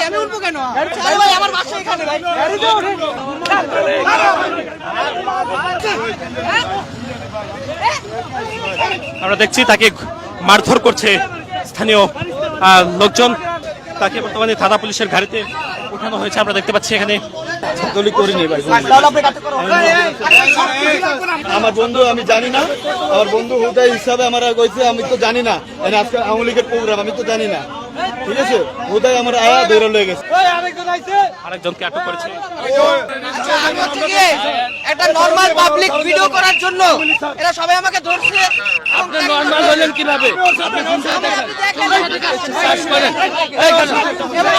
ভাই আমি উঠবো কেন? আরে ভাই আমার বাসা এখানে। ভাই আমরা দেখছি তাকে মারধর করছে স্থানীয় লোকজন। তাকে বর্তমানে থানা পুলিশের গাড়িতে উঠানো হয়েছে। আমরা দেখতে পাচ্ছি এখানে। ছাত্রলীগ করিনি ভাই আমার বন্ধু আমি জানি না। আমার বন্ধু হুদাই হিসাবে আমার কইছে আমি তো জানি না। মানে আজকে আওয়ামী লীগের প্রোগ্রাম আমি তো জানি না। ঠিক আছে? হুদাই আমার আয়া ধরে লয়ে গেছে। আরেকজনকে আটক করেছে। আমি একটা নর্মাল পাবলিক ভিডিও করার জন্য এরা সবাই আমাকে ধরছে। নর্মাল হলেন কীভাবে?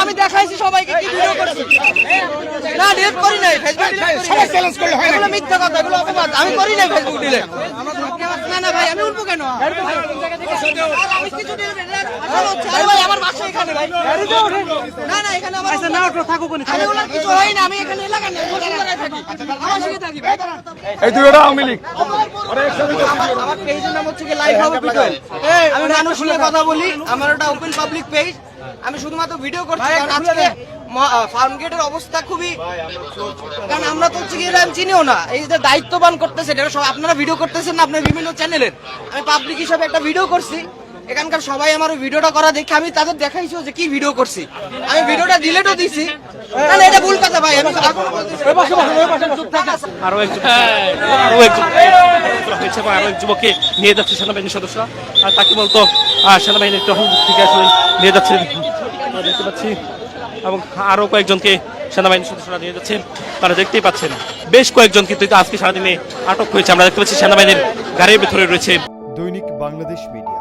আমি দেখাইছি সবাইকে কি ভিডিও করছি। না ডিলিট করি নাই ফেসবুক সবাই চ্যালেঞ্জ করলে হয় না মিথ্যা কথা এগুলো অপবাদ। আমি করি নাই ফেসবুক ডিলিট না না ভাই আমি উঠবো কেন? আমার বাসা এখানে ভাই না না এখানে আমার না ওঠো থাকো কোন আমি ওনার কিছু না আমি এখানে এলাকা নেই আমি এলাকায় থাকি আমার সঙ্গে থাকি ভাই এই দুইটা আওয়ামী লীগ। আমার- আমার পেজের নাম হচ্ছে লাইভ হাউস বিটল আমি মানুষ নিয়ে কথা বলি আমার ওটা ওপেন পাবলিক পেজ আমি শুধুমাত্র ভিডিও করছি কারণ আজকে ফার্ম গেটের অবস্থা খুবই কারণ আমরা তো হচ্ছে কি এটা চিনিও না। এই যে দায়িত্ববান করতেছে এটা সব আপনারা ভিডিও করতেছেন না আপনার বিভিন্ন চ্যানেলের আমি পাবলিক হিসাবে একটা ভিডিও করছি। এখানকার সবাই আমার ভিডিওটা করা দেখে আমি তাদের দেখাইছি যে কি ভিডিও করছি। আমি ভিডিওটা ডিলেটও দিছি। না, এটা ভুল কথা ভাই আমি আরও একজন আরও হয়েছে এবং আরও এক যুবককে নিয়ে যাচ্ছে সেনাবাহিনীর সদস্যরা। আর তাকে বলতো সেনাবাহিনীর টহল থেকে আসলে নিয়ে যাচ্ছে। দেখতে পাচ্ছি। এবং আরও কয়েকজনকে সেনাবাহিনীর সদস্যরা নিয়ে যাচ্ছে। তারা দেখতেই পাচ্ছেন বেশ কয়েকজন কিন্তু এই আজকে সারাদিনে আটক হয়েছে। আমরা দেখতে পাচ্ছি সেনাবাহিনীর গাড়ির ভেতরে রয়েছে। দৈনিক বাংলাদেশ মিডিয়া।